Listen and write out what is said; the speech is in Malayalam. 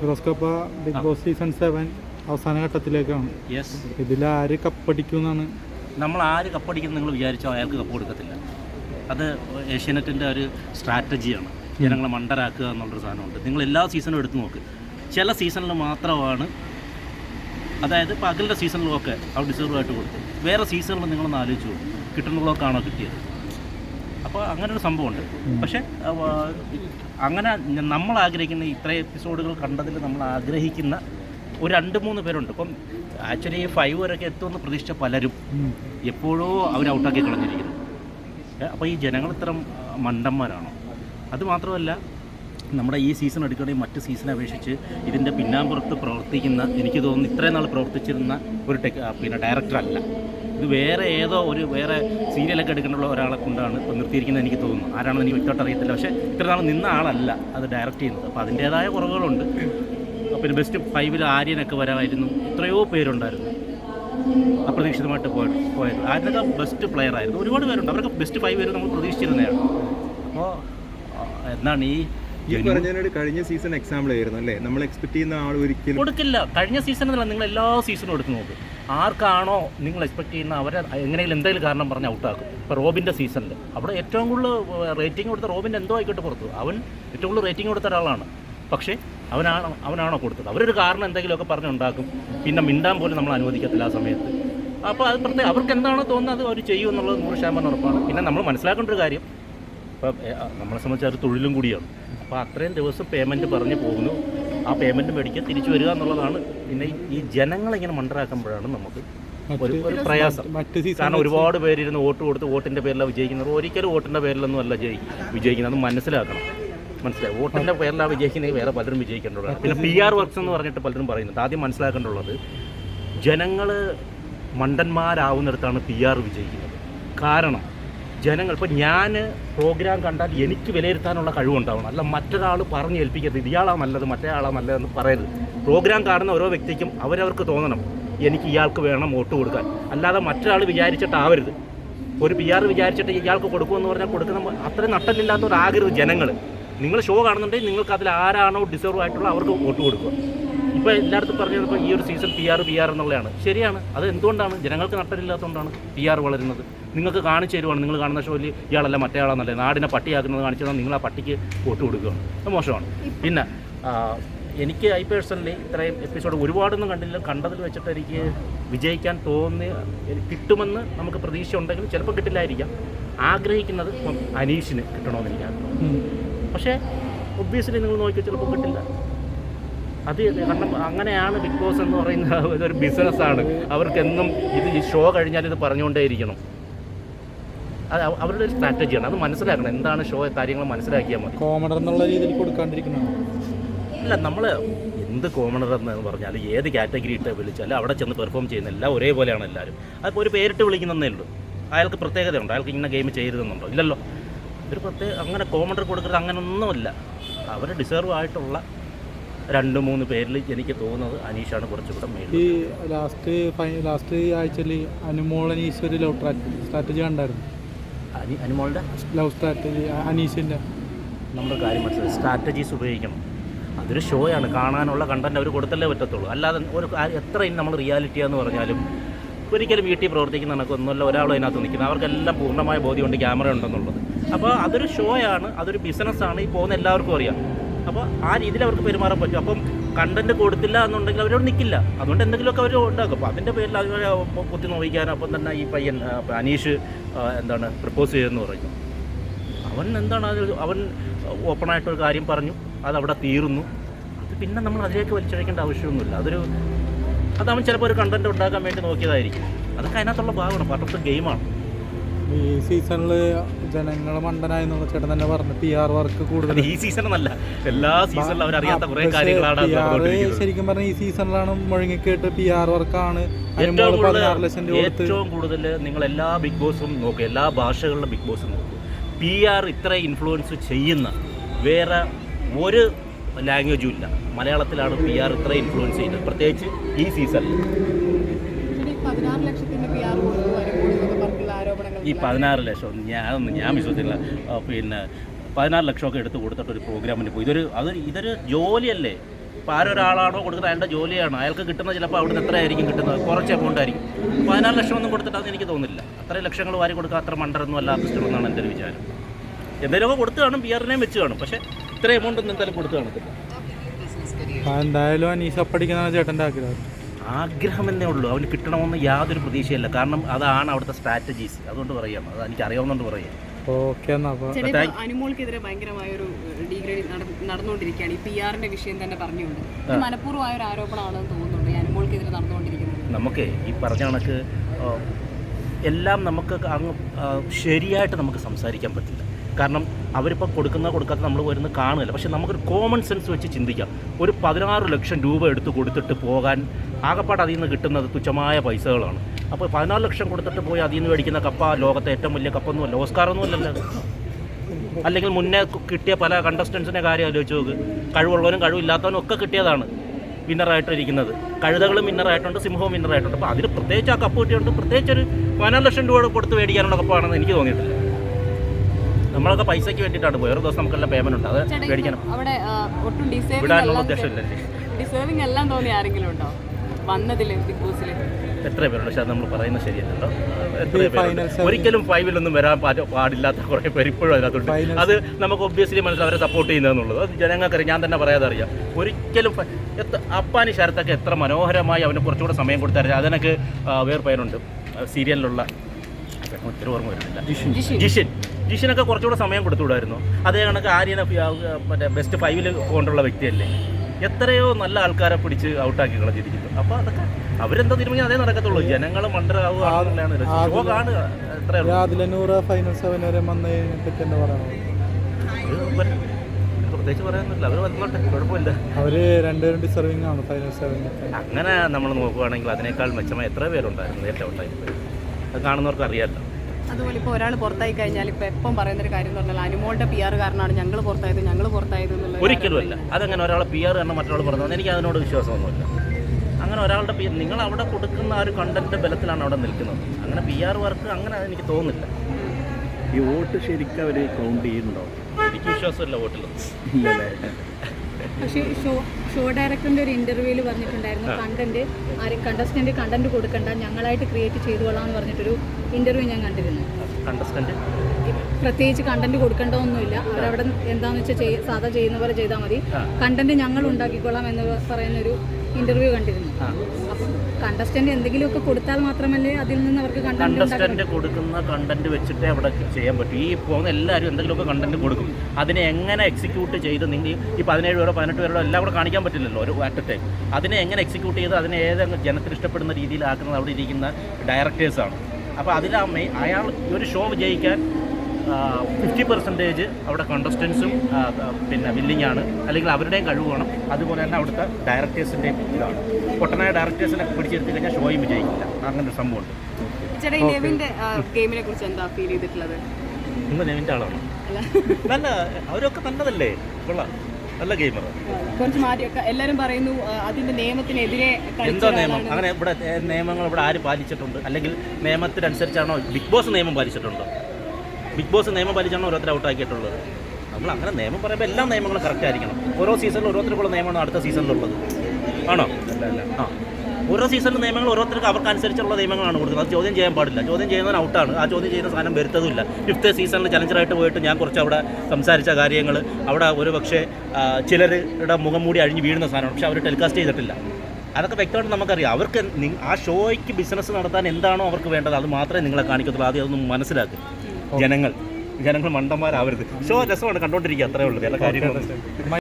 Firoz big boss season seven അവസാന ഘട്ടത്തിലേക്കാണ്. യെസ് ഇതിൽ ആര് കപ്പടിക്കുമെന്നാണ്. നമ്മൾ ആര് കപ്പടിക്കുന്നു നിങ്ങൾ വിചാരിച്ചോ അയാൾക്ക് കപ്പ് കൊടുക്കത്തില്ല. അത് ഏഷ്യാനെറ്റിന്റെ ഒരു സ്ട്രാറ്റജിയാണ്. ജനങ്ങളെ മണ്ടരാക്കുക എന്നുള്ളൊരു സാധനമുണ്ട്. നിങ്ങൾ എല്ലാ സീസണും എടുത്തു നോക്ക്. ചില സീസണിൽ മാത്രമാണ് അതായത് പകലിന്റെ ഒക്കെ അവർ ഡിസേർവ് ആയിട്ട് കൊടുത്തു വേറെ സീസണിൽ നിങ്ങളൊന്ന് ആലോചിച്ചു പോകും കിട്ടുന്നവർക്കാണോ കിട്ടിയത്? അപ്പോൾ അങ്ങനെ ഒരു സംഭവമുണ്ട് പക്ഷേ അങ്ങനെ നമ്മൾ ആഗ്രഹിക്കുന്ന ഇത്രയും എപ്പിസോഡുകൾ കണ്ടതിൽ നമ്മൾ ആഗ്രഹിക്കുന്ന ഒരു രണ്ട് മൂന്ന് പേരുണ്ട്. ഇപ്പം ആക്ച്വലി ഫൈവ് വരെയൊക്കെ എത്തുമെന്ന് പ്രതീക്ഷിച്ച പലരും എപ്പോഴോ അവർ ഔട്ടാക്കി കളഞ്ഞിരിക്കുന്നു. അപ്പോൾ ഈ ജനങ്ങൾ ഇത്തരം മണ്ടന്മാരാണോ? അതുമാത്രമല്ല നമ്മുടെ ഈ സീസൺ എടുക്കുകയാണെങ്കിൽ മറ്റ് സീസണെ അപേക്ഷിച്ച് ഇതിന്റെ പിന്നാമ്പുറത്ത് പ്രവർത്തിക്കുന്ന എനിക്ക് തോന്നുന്നു ഇത്രയും നാൾ പ്രവർത്തിച്ചിരുന്ന ഒരു ടെക് പിന്നെ ഡയറക്ടർ അല്ല. ഇത് വേറെ ഏതോ ഒരു വേറെ സീരിയലൊക്കെ എടുക്കേണ്ടുള്ള ഒരാളെ കൊണ്ടാണ് ഇപ്പോൾ നിർത്തിയിരിക്കുന്നത് എനിക്ക് തോന്നുന്നു. ആരാണെന്ന് എനിക്ക് വ്യക്തമായിട്ട് അറിയത്തില്ല. പക്ഷേ ഇത്ര നാൾ നിന്ന ആളല്ല അത് ഡയറക്റ്റ് ചെയ്യുന്നത്. അപ്പോൾ അതിന്റേതായ കുറവുകളുണ്ട്. പിന്നെ ബെസ്റ്റ് ഫൈവിൽ ആര്യനൊക്കെ വരാമായിരുന്നു. എത്രയോ പേരുണ്ടായിരുന്നു. അപ്രതീക്ഷിതമായിട്ട് പോയത് പോയത്. ആര്യനൊക്കെ ബെസ്റ്റ് പ്ലെയർ ആയിരുന്നു. ഒരുപാട് പേരുണ്ട്. അവരൊക്കെ ബെസ്റ്റ് ഫൈവ് പേര് നമ്മൾ പ്രതീക്ഷിച്ചിരുന്നതാണ്. അപ്പോൾ എന്താണ് ഈ ഈ പറഞ്ഞതിനോട് കഴിഞ്ഞ സീസൺ എക്സാമ്പിൾ ആയിരുന്നു അല്ലേ? നമ്മൾ എക്സ്പെക്ട് ചെയ്യുന്ന ആൾ ഒരിക്കലും കൊടുക്കില്ല. കഴിഞ്ഞ സീസണിലല്ല നിങ്ങൾ എല്ലാ സീസണും എടുത്ത് നോക്ക്. ആർക്കാണോ നിങ്ങൾ എക്സ്പെക്ട് ചെയ്യുന്ന അവരെ എങ്ങനെയെങ്കിലും എന്തെങ്കിലും കാരണം പറഞ്ഞ് ഔട്ടാക്കും ഇപ്പോൾ റോബിന്റെ സീസണിൽ അവിടെ ഏറ്റവും കൂടുതൽ റേറ്റിംഗ് കൊടുത്ത റോബിന്റെ എന്തോ ആയിക്കോട്ടെ പുറത്തു. അവൻ ഏറ്റവും കൂടുതൽ റേറ്റിംഗ് കൊടുത്ത ഒരാളാണ്. പക്ഷേ അവനാണോ അവനാണോ കൊടുത്തത്. അവരൊരു കാരണം എന്തെങ്കിലുമൊക്കെ പറഞ്ഞുണ്ടാക്കും പിന്നെ മിണ്ടാൻ പോലും നമ്മൾ അനുവദിക്കത്തില്ല ആ സമയത്ത്. അപ്പോൾ അത് പ്രത്യേകം അവർക്ക് എന്താണോ തോന്നുന്നത് അവർ ചെയ്യും എന്നുള്ളത് നൂറ് ശതമാനം ഉറപ്പാണ്. പിന്നെ നമ്മൾ മനസ്സിലാക്കേണ്ട ഒരു കാര്യം. ഇപ്പം നമ്മളെ സംബന്ധിച്ച് അത് തൊഴിലും കൂടിയാണ്. അപ്പോൾ അത്രയും ദിവസം പേയ്മെന്റ് പറഞ്ഞ് പോകുന്നു. ആ പേയ്മെന്റ് മേടിക്കുക തിരിച്ചു വരിക എന്നുള്ളതാണ്. പിന്നെ ഈ- ജനങ്ങളെ ജനങ്ങളിങ്ങനെ മണ്ടരാക്കുമ്പോഴാണ് നമുക്ക് ഒരു ഒരു പ്രയാസം. കാരണം ഒരുപാട് പേരിരുന്ന് വോട്ട് കൊടുത്ത് വോട്ടിന്റെ പേരിലാണ് വിജയിക്കുന്നത്. ഒരിക്കലും വോട്ടിന്റെ പേരിലൊന്നും അല്ല ജയി വിജയിക്കുന്നത്. അത് മനസ്സിലാക്കണം. മനസ്സിലായി. വോട്ടിന്റെ പേരിലാണ് വിജയിക്കുന്നത് വേറെ പലരും വിജയിക്കേണ്ടതാണ്. പിന്നെ പി ആർ വർക്ക്സ് എന്ന് പറഞ്ഞിട്ട് പലരും പറയുന്നുണ്ട്. ആദ്യം മനസ്സിലാക്കേണ്ടുള്ളത് ജനങ്ങൾ മണ്ടന്മാരാവുന്നിടത്താണ് പി ആർ വിജയിക്കുന്നത്. കാരണം ജനങ്ങൾ ഇപ്പം ഞാൻ പ്രോഗ്രാം കണ്ടാൽ എനിക്ക് വിലയിരുത്താനുള്ള കഴിവുണ്ടാവണം അല്ല മറ്റൊരാൾ പറഞ്ഞ് ഏൽപ്പിക്കരുത്. ഇയാളാ നല്ലത് മറ്റേ ആളാ നല്ലതെന്ന് പറയരുത്. പ്രോഗ്രാം കാണുന്ന ഓരോ വ്യക്തിക്കും അവരവർക്ക് തോന്നണം. എനിക്ക് ഇയാൾക്ക് വേണം വോട്ട് കൊടുക്കാൻ. അല്ലാതെ മറ്റൊരാൾ വിചാരിച്ചിട്ടാവരുത്. ഒരു പി ആർ വിചാരിച്ചിട്ട് ഇയാൾക്ക് കൊടുക്കുമെന്ന് പറഞ്ഞാൽ കൊടുക്കുന്ന അത്രയും നട്ടലില്ലാത്തവരാകരുത് ജനങ്ങൾ നിങ്ങൾ ഷോ കാണുന്നുണ്ടെങ്കിൽ നിങ്ങൾക്ക് അതിൽ ആരാണോ ഡിസേർവ് ആയിട്ടുള്ള അവർക്ക് വോട്ട് കൊടുക്കുക. ഇപ്പോൾ എല്ലായിടത്തും പറഞ്ഞത് ഈ ഒരു season P R P R എന്നുള്ളതാണ്. ശരിയാണ്. അത് എന്തുകൊണ്ടാണ്? ജനങ്ങൾക്ക് നട്ടലില്ലാത്തതുകൊണ്ടാണ് പി ആർ വളരുന്നത്. നിങ്ങൾക്ക് കാണിച്ചു തരുവാണ്. നിങ്ങൾ കാണുന്ന ഷോയിൽ ഇയാളല്ല മറ്റേ ആളാന്നല്ലേ. നാടിനെ പട്ടിയാക്കുന്നത് കാണിച്ചു തന്നാൽ നിങ്ങൾ ആ പട്ടിക്ക് വോട്ട് കൊടുക്കുകയാണ്. അത് മോശമാണ്. പിന്നെ എനിക്ക് ഐ പേഴ്സണലി ഇത്രയും എപ്പിസോഡ് ഒരുപാടൊന്നും കണ്ടില്ല. കണ്ടതിൽ വെച്ചിട്ട് എനിക്ക് വിജയിക്കാൻ തോന്നി കിട്ടുമെന്ന് നമുക്ക് പ്രതീക്ഷ ഉണ്ടെങ്കിലും ചിലപ്പോൾ കിട്ടില്ലായിരിക്കാം. ആഗ്രഹിക്കുന്നത് ഇപ്പം അനീഷിന് കിട്ടണമെന്ന് എനിക്ക് ആഗ്രഹം. പക്ഷേ ഒബ്വിയസ്ലി നിങ്ങൾ നോക്കിയാൽ ചിലപ്പോൾ കിട്ടില്ല. അത് കാരണം അങ്ങനെയാണ് ബിഗ് ബോസ് എന്ന് പറയുന്നത്. ഇതൊരു ബിസിനസ്സാണ്. അവർക്കെന്നും ഇത് ഈ ഷോ കഴിഞ്ഞാൽ ഇത് പറഞ്ഞുകൊണ്ടേയിരിക്കണം. അത് അവരുടെ ഒരു സ്ട്രാറ്റജിയാണ്. അത് മനസ്സിലാക്കണം. എന്താണ് ഷോ കാര്യങ്ങൾ മനസ്സിലാക്കിയാൽ മതി. കോമഡർ എന്നുള്ള രീതിയിൽ കൊടുക്കാണ്ടിരിക്കണം അല്ല നമ്മൾ എന്ത് കോമണർ എന്ന് പറഞ്ഞാൽ ഏത് കാറ്റഗറി ഇട്ട് വിളിച്ചാലും അവിടെ ചെന്ന് പെർഫോം ചെയ്യുന്ന എല്ലാം ഒരേപോലെയാണ് എല്ലാവരും. അതിപ്പോൾ ഒരു പേരിട്ട് വിളിക്കുന്നതേ ഉള്ളൂ. അയാൾക്ക് പ്രത്യേകതയുണ്ട്? അയാൾക്ക് ഇന്ന ഗെയിം ചെയ്യരുതെന്നുണ്ടോ? ഇല്ലല്ലോ. ഒരു പ്രത്യേക അങ്ങനെ കോമണർ കൊടുക്കുന്നത് അങ്ങനെയൊന്നുമില്ല അവർ ഡിസേർവ് ആയിട്ടുള്ള രണ്ട് മൂന്ന് പേരിൽ എനിക്ക് തോന്നുന്നത് അനീഷാണ് കുറച്ചുകൂടെ മേളിൽ ഈ ലാസ്റ്റ് ലാസ്റ്റ് ആഴ്ചയിൽ അനുമോൾ അനീശ്വരി ലവ് സ്ട്രാറ്റജി കണ്ടായിരുന്നു? അനി അനുമോളുടെ? ലവ് സ്ട്രാറ്റജി അനീഷിന്റെ നമ്മുടെ കാര്യം മനസ്സിലായി. സ്ട്രാറ്റജീസ് ഉപയോഗിക്കണം. അതൊരു ഷോയാണ് കാണാനുള്ള കണ്ടന്റ് അവർ കൊടുത്തല്ലേ പറ്റത്തുള്ളൂ. അല്ലാതെ ഒരു എത്ര ഇനി നമ്മൾ റിയാലിറ്റി എന്ന് പറഞ്ഞാലും ഒരിക്കലും വീട്ടിൽ പ്രവർത്തിക്കുന്ന കണക്കൊന്നുമല്ല. ഒരാളും അതിനകത്ത് നിൽക്കുന്നത്. അവർക്കെല്ലാം പൂർണമായ ബോധ്യമുണ്ട് ക്യാമറ ഉണ്ടെന്നുള്ളത്. അപ്പോൾ അതൊരു ഷോയാണ് അതൊരു ബിസിനസ്സാണ് ഈ പോകുന്ന എല്ലാവർക്കും അറിയാം. അപ്പോൾ ആ രീതിയിൽ അവർക്ക് പെരുമാറാൻ പറ്റും. അപ്പം കണ്ടന്റ് കൊടുത്തില്ല എന്നുണ്ടെങ്കിൽ അവരോട് നിൽക്കില്ല അതുകൊണ്ട് എന്തെങ്കിലുമൊക്കെ അവർ ഉണ്ടാക്കും. അപ്പോൾ അതിന്റെ പേരിൽ അതുവരെ കുത്തി നോവിക്കാൻ അപ്പം തന്നെ ഈ പയ്യൻ അനീഷ് എന്താണ് പ്രപ്പോസ് ചെയ്തെന്ന് പറഞ്ഞു. അവൻ എന്താണ് അത് അവൻ ഓപ്പണായിട്ടൊരു കാര്യം പറഞ്ഞു. അതവിടെ തീർന്നു. അത് പിന്നെ നമ്മൾ അതിലേക്ക് വലിച്ചഴിക്കേണ്ട ആവശ്യമൊന്നുമില്ല. അതൊരു അത് അവൻ ചിലപ്പോൾ ഒരു കണ്ടന്റ് ഉണ്ടാക്കാൻ വേണ്ടി നോക്കിയതായിരിക്കും. അതൊക്കെ അതിനകത്തുള്ള ഭാഗമാണ്. പാർട്ട് ഓഫ് ദ ഗെയിമാണ് ഈ സീസണിൽ ജനങ്ങൾ മണ്ടനായി എന്നുള്ള ചേട്ടൻ തന്നെ പറഞ്ഞു പി ആർ വർക്ക് കൂടുതൽ ഈ സീസണല്ല എല്ലാ സീസണിലും അറിയാത്ത കുറേ കാര്യങ്ങളാണ് ശരിക്കും പറഞ്ഞാൽ ഈ സീസണിലാണ് മുഴങ്ങിക്കേട്ട് പി ആർ വർക്കാണ് പതിനാറ് ലക്ഷം രൂപ ഏറ്റവും കൂടുതൽ നിങ്ങൾ എല്ലാ ബിഗ് ബോസും നോക്കുക എല്ലാ ഭാഷകളിലും ബിഗ് ബോസും നോക്കുക പി ആർ ഇത്ര ഇൻഫ്ലുവൻസ് ചെയ്യുന്ന വേറെ ഒരു ലാംഗ്വേജും ഇല്ല. മലയാളത്തിലാണ് പി ആർ ഇത്ര ഇൻഫ്ലുവൻസ് ചെയ്യുന്നത്. പ്രത്യേകിച്ച് ഈ സീസണിൽ ഈ പതിനാറ് ലക്ഷത്തിന്റെ പി ആർ കൊടുത്തു അനുകൂലിന്നൊക്കെ പറഞ്ഞുള്ള ആരോപണങ്ങൾ ഈ പതിനാറ് ലക്ഷം ഞാൻ അതൊന്നും ഞാൻ വിശ്വസിക്കില്ല പിന്നെ പതിനാറ് ലക്ഷമൊക്കെ എടുത്ത് കൊടുത്തിട്ട് ഒരു പ്രോഗ്രാമിന് പോയി. ഇതൊരു അത് ഇതൊരു ജോലിയല്ലേ? ഇപ്പോൾ ആരൊരാളാണോ കൊടുക്കുന്നത് അയാളുടെ ജോലിയാണ്. അയാൾക്ക് കിട്ടുന്ന ചിലപ്പോൾ അവിടുന്ന് എത്രയായിരിക്കും കിട്ടുന്നത്? കുറച്ച് എമൗണ്ട് ആയിരിക്കും. പതിനാല് ലക്ഷം ഒന്നും കൊടുത്തിട്ടാന്ന് എനിക്ക് തോന്നുന്നില്ല. അത്രയും ലക്ഷങ്ങൾ വാരി കൊടുക്കുക അത്ര മണ്ടറൊന്നും അല്ല എന്നാണ് എന്റെ ഒരു വിചാരം. എന്തെങ്കിലുമൊക്കെ കൊടുത്തു കാണും ബിയറിനെയും വെച്ച് കാണും. പക്ഷേ ഇത്ര എമൗണ്ട് ഒന്നും എന്തായാലും കൊടുത്തു കാണത്തില്ല. എന്തായാലും അനീഷ് കപ്പടിക്കുന്നതാണ് ചേട്ടന്റെ ആഗ്രഹം. ആഗ്രഹം എന്നേ ഉള്ളൂ. അവന് കിട്ടണമെന്ന് യാതൊരു പ്രതീക്ഷയില്ല. കാരണം അതാണ് അവിടുത്തെ സ്ട്രാറ്റജീസ്. അതുകൊണ്ട് പറയാം അത് എനിക്ക് അറിയാവുന്നതുകൊണ്ട് പറയാം ഓക്കെ അനുമോൾക്കെതിരെ ഭയങ്കരമായ ഒരു ഡിഗ്രേഡ് നടന്നുകൊണ്ടിരിക്കുകയാണ്. ഈ പി ആറിന്റെ വിഷയം തന്നെ പറഞ്ഞുകൊണ്ട്. ഇത് മനഃപൂർവമായ ഒരു ആരോപണമാണെന്ന് തോന്നുന്നുണ്ട് ഈ അനുമോൾക്കെതിരെ നടന്നുകൊണ്ടിരിക്കുന്നത്. നമുക്ക് ഈ പറഞ്ഞ കണക്ക് എല്ലാം നമുക്ക് അങ്ങ് ശരിയായിട്ട് നമുക്ക് സംസാരിക്കാൻ പറ്റില്ല. കാരണം അവരിപ്പോൾ കൊടുക്കുന്ന കൊടുക്കാത്ത നമ്മൾ വരുന്ന കാണുകയില്ല. പക്ഷേ നമുക്കൊരു കോമൺ സെൻസ് വെച്ച് ചിന്തിക്കാം. ഒരു പതിനാറ് ലക്ഷം രൂപ എടുത്ത് കൊടുത്തിട്ട് പോകാൻ ആകപ്പാട് അതിൽ നിന്ന് കിട്ടുന്നത് തുച്ഛമായ പൈസകളാണ്. അപ്പോൾ പതിനാറ് ലക്ഷം കൊടുത്തിട്ട് പോയി അതിൽ നിന്ന് മേടിക്കുന്ന കപ്പ ലോകത്തെ ഏറ്റവും വലിയ കപ്പ കപ്പൊന്നുമല്ല. ഓസ്കാറൊന്നുമല്ലല്ലോ അല്ലെങ്കിൽ മുന്നേ കിട്ടിയ പല കണ്ടസ്റ്റൻസിന്റെ കാര്യം ആലോചിച്ച് നോക്ക്. കഴിവുള്ളവനും കഴിവില്ലാത്തവനും ഒക്കെ കിട്ടിയതാണ് വിന്നറായിട്ടിരിക്കുന്നത് കഴുതകളും വിന്നറായിട്ടുണ്ട് സിംഹവും വിന്നറായിട്ടുണ്ട് അപ്പോൾ അതിൽ പ്രത്യേകിച്ച് ആ കപ്പ് കിട്ടിയുണ്ട് പ്രത്യേകിച്ച് ഒരു പതിനാല് ലക്ഷം രൂപ കൊടുത്ത് മേടിക്കാനുള്ള കപ്പാണെന്ന് എനിക്ക് തോന്നിയിട്ടില്ല. നമ്മളൊക്കെ പൈസയ്ക്ക് വേണ്ടിയിട്ടാണ് പോയത്. ഒരു ദിവസം നമുക്കെല്ലാം പേയ്മെന്റ് ഉണ്ട്. അത് മേടിക്കണം. അവിടെ ഒട്ടും വിടാനുള്ള ഉദ്ദേശമില്ലല്ലേ ഡിസേർവിംഗ് എല്ലാം തോന്നി ആരെങ്കിലും ഉണ്ടോ? വന്നതിൽ ബിഗ് ബോസിൽ എത്ര പേരുണ്ട്. പക്ഷേ അത് നമ്മൾ പറയുന്നത് ശരിയല്ലല്ലോ. എത്ര പേരുണ്ട്. ഒരിക്കലും ഫൈവിലൊന്നും വരാൻ പാടില്ലാത്ത കുറേ പേര് ഇപ്പോഴും അതിനകത്തുണ്ട്. അത് നമുക്ക് ഒബ്വിയസ്ലി മനസ്സിലാവും അവരെ സപ്പോർട്ട് ചെയ്യുന്നതെന്നുള്ളത് അത് ജനങ്ങൾക്കറിയാം. ഞാൻ തന്നെ പറയാതെ അറിയാം. ഒരിക്കലും അപ്പാനി ശരത്തൊക്കെ എത്ര മനോഹരമായി അവന് കുറച്ചുകൂടെ സമയം കൊടുത്തായിരുന്നു. അതിനൊക്കെ വേറെ പേരുണ്ട് സീരിയലിലുള്ള ഒത്തിരി ഓർമ്മ വരുന്നില്ല. ജിഷിൻ. ജിഷിനൊക്കെ കുറച്ചുകൂടെ സമയം കൊടുത്തുവിടായിരുന്നു. അതേ കണക്ക് ആര്യനെ മറ്റേ ബെസ്റ്റ് ഫൈവിൽ കൊണ്ടുള്ള വ്യക്തിയല്ലേ. എത്രയോ നല്ല ആൾക്കാരെ പിടിച്ച് ഔട്ടാക്കി കളഞ്ഞിരിക്കുന്നു. അപ്പൊ അതൊക്കെ അവരെന്താ തീരുമാനം അതേ നടക്കത്തുള്ളൂ. ജനങ്ങൾ. പ്രത്യേകിച്ച് പറയാനൊന്നുമില്ല. അവർ വന്നോട്ടെ. കുഴപ്പമില്ല. അവർ രണ്ടുപേരും ഡിസർവിംഗ് ആണ് ഫൈനൽ അങ്ങനെ നമ്മൾ നോക്കുകയാണെങ്കിൽ അതിനേക്കാൾ മെച്ചമായി എത്ര പേരുണ്ടായിരുന്നു. ഏറ്റവും ഉണ്ടായിരുന്നു അത് കാണുന്നവർക്ക് അറിയാമല്ലോ അതുപോലെ ഇപ്പോൾ ഒരാൾ പുറത്തായി കഴിഞ്ഞാൽ ഇപ്പോൾ എപ്പം പറയുന്ന ഒരു കാര്യം എന്ന് പറഞ്ഞാൽ അനുമോളുടെ പി ആർ കാരണമാണ് ഞങ്ങൾ പുറത്തായത് ഞങ്ങൾ പുറത്തായത് ഒരിക്കലും അല്ല അതങ്ങനെ ഒരാളെ പി ആർ കാരണം മറ്റൊരാൾ പറഞ്ഞു എനിക്ക് അതിനോട് വിശ്വാസമൊന്നുമില്ല. അങ്ങനെ ഒരാളുടെ പി നിങ്ങൾ അവിടെ കൊടുക്കുന്ന ആ ഒരു കണ്ടന്റ് ബലത്തിലാണ് അവിടെ നിൽക്കുന്നത്. അങ്ങനെ പി ആർ വർക്ക് അങ്ങനെ എനിക്ക് തോന്നുന്നില്ല. ഈ വോട്ട് ശരിക്കും അവർ കൗണ്ട് ചെയ്യുന്നുണ്ടോ? എനിക്ക് വിശ്വാസമില്ല വോട്ടിൽ ഇല്ലല്ലേ? പക്ഷേ ഷോ ഡയറക്ടറിന്റെ ഒരു ഇന്റർവ്യൂവിൽ പറഞ്ഞിട്ടുണ്ടായിരുന്നു കണ്ടന്റ് ആരും കണ്ടസ്റ്റന്റ് കണ്ടന്റ് കൊടുക്കണ്ട. ഞങ്ങളായിട്ട് ക്രിയേറ്റ് ചെയ്തുകൊള്ളാം എന്ന് പറഞ്ഞിട്ടൊരു ഇന്റർവ്യൂ ഞാൻ കണ്ടിരുന്നു. പ്രത്യേകിച്ച് കണ്ടന്റ് കൊടുക്കേണ്ടതൊന്നുമില്ല. അവരവിടെ എന്താണെന്ന് വെച്ചാൽ സാധാ ചെയ്യുന്ന പോലെ ചെയ്താൽ മതി. കണ്ടന്റ് ഞങ്ങൾ ഉണ്ടാക്കിക്കൊള്ളാം എന്ന് പറയുന്ന ഒരു ഇന്റർവ്യൂ കണ്ടിരുന്നു. അപ്പം കണ്ടസ്റ്റന്റ് എന്തെങ്കിലുമൊക്കെ കൊടുത്താൽ മാത്രമല്ലേ അതിൽ നിന്ന് അവർക്ക് കണ്ടസ്റ്റന്റ് കൊടുക്കുന്ന കണ്ടന്റ് വെച്ചിട്ട് അവിടെ ചെയ്യാൻ പറ്റും. ഈ പോകുന്ന എല്ലാവരും എന്തെങ്കിലുമൊക്കെ കണ്ടന്റ് കൊടുക്കും. അതിനെ എങ്ങനെ എക്സിക്യൂട്ട് ചെയ്ത് നിങ്ങൾ ഈ പതിനേഴ് പേരോ പതിനെട്ട് പേരോ എല്ലാം കൂടെ കാണിക്കാൻ പറ്റില്ലല്ലോ ഒരു അറ്റ് ടൈം അതിനെ എങ്ങനെ എക്സിക്യൂട്ട് ചെയ്ത് അതിനെ ഏതെങ്കിലും ജനത്തിന് ഇഷ്ടപ്പെടുന്ന രീതിയിലാക്കുന്നത് അവിടെ ഇരിക്കുന്ന ഡയറക്ടേഴ്സാണ് അപ്പോൾ അതിൽ ആ മെയിൻ അയാൾ ഒരു ഷോ വിജയിക്കാൻ ഫിഫ്റ്റി പെർസെന്റേജ് അവിടെ കണ്ടസ്റ്റൻസും പിന്നെ വില്ലിംഗ് ആണ്. അല്ലെങ്കിൽ അവരുടെയും കഴിവ് വേണം. അതുപോലെ തന്നെ അവിടുത്തെ ഡയറക്ടേഴ്സിന്റെയും ഇതാണ്. പൊട്ടനായ ഡയറക്ടേഴ്സിനെ പിടിച്ചെടുത്തു കഴിഞ്ഞാൽ ഷോയും വിജയിക്കില്ല. അങ്ങനെ ഒരു സംഭവമുണ്ട് ഗെയിമിനെ കുറിച്ച് എന്താ ഫീൽ ചെയ്തിട്ടുള്ളത്? ഇന്ന് നെവിന്റെ ആളാണ്. നല്ല അവരൊക്കെ നല്ലതല്ലേ? കൊള്ളാം. നല്ല ഗെയിമർ കുറച്ച് മാറ്റിയൊക്കെ എല്ലാവരും പറയുന്നു അതിന്റെ നിയമത്തിനെതിരെ എന്തോ നിയമം? അങ്ങനെ ഇവിടെ നിയമങ്ങൾ ഇവിടെ ആര് പാലിച്ചിട്ടുണ്ട്? അല്ലെങ്കിൽ നിയമത്തിനനുസരിച്ചാണോ ബിഗ് ബോസ് നിയമം പാലിച്ചിട്ടുണ്ടോ? ബിഗ് ബോസ് നിയമം പാലിച്ചാണ് ഓരോരുത്തർ ഔട്ടാക്കിയിട്ടുള്ളത് നമ്മൾ അങ്ങനെ നിയമം പറയുമ്പോൾ എല്ലാ നിയമങ്ങളും കറക്റ്റ് ആയിരിക്കണം. ഓരോ സീസണിൽ ഓരോരുത്തർക്കുള്ള നിയമമാണ് അടുത്ത സീസണിലുള്ളത് ആണോ? ആ. ഓരോ സീസണിലും നിയമങ്ങൾ ഓരോരുത്തർക്ക് അവർക്ക് അനുസരിച്ചുള്ള നിയമങ്ങളാണ് കൊടുക്കുന്നത്. അത് ചോദ്യം ചെയ്യാൻ പാടില്ല. ചോദ്യം ചെയ്യുന്നവൻ ഔട്ടാണ് ആ ചോദ്യം ചെയ്യുന്ന സാധനം വരുത്തതുമില്ല. ഫിഫ്ത്ത് സീസണിൽ ചലഞ്ചറായിട്ട് പോയിട്ട് ഞാൻ കുറച്ച് അവിടെ സംസാരിച്ച കാര്യങ്ങൾ അവിടെ ഒരു പക്ഷേ ചിലരുടെ മുഖം മൂടി അഴിഞ്ഞ് വീഴുന്ന സാധനമാണ്. പക്ഷേ അവർ ടെലികാസ്റ്റ് ചെയ്തിട്ടില്ല. അതൊക്കെ വ്യക്തമായിട്ട് നമുക്കറിയാം. അവർക്ക് ആ ഷോയ്ക്ക് ബിസിനസ് നടത്താൻ എന്താണോ അവർക്ക് വേണ്ടത് അത് മാത്രമേ നിങ്ങളെ കാണിക്കത്തുള്ളൂ. ആദ്യം അതൊന്നും മനസ്സിലാക്കുക ജനങ്ങൾ. ജനങ്ങൾ മണ്ടന്മാരാവരുത്. ഷോ രസമാണ് കണ്ടോണ്ടിരിക്കുക. അത്രേ ഉള്ളൂ. ചില കാര്യങ്ങൾ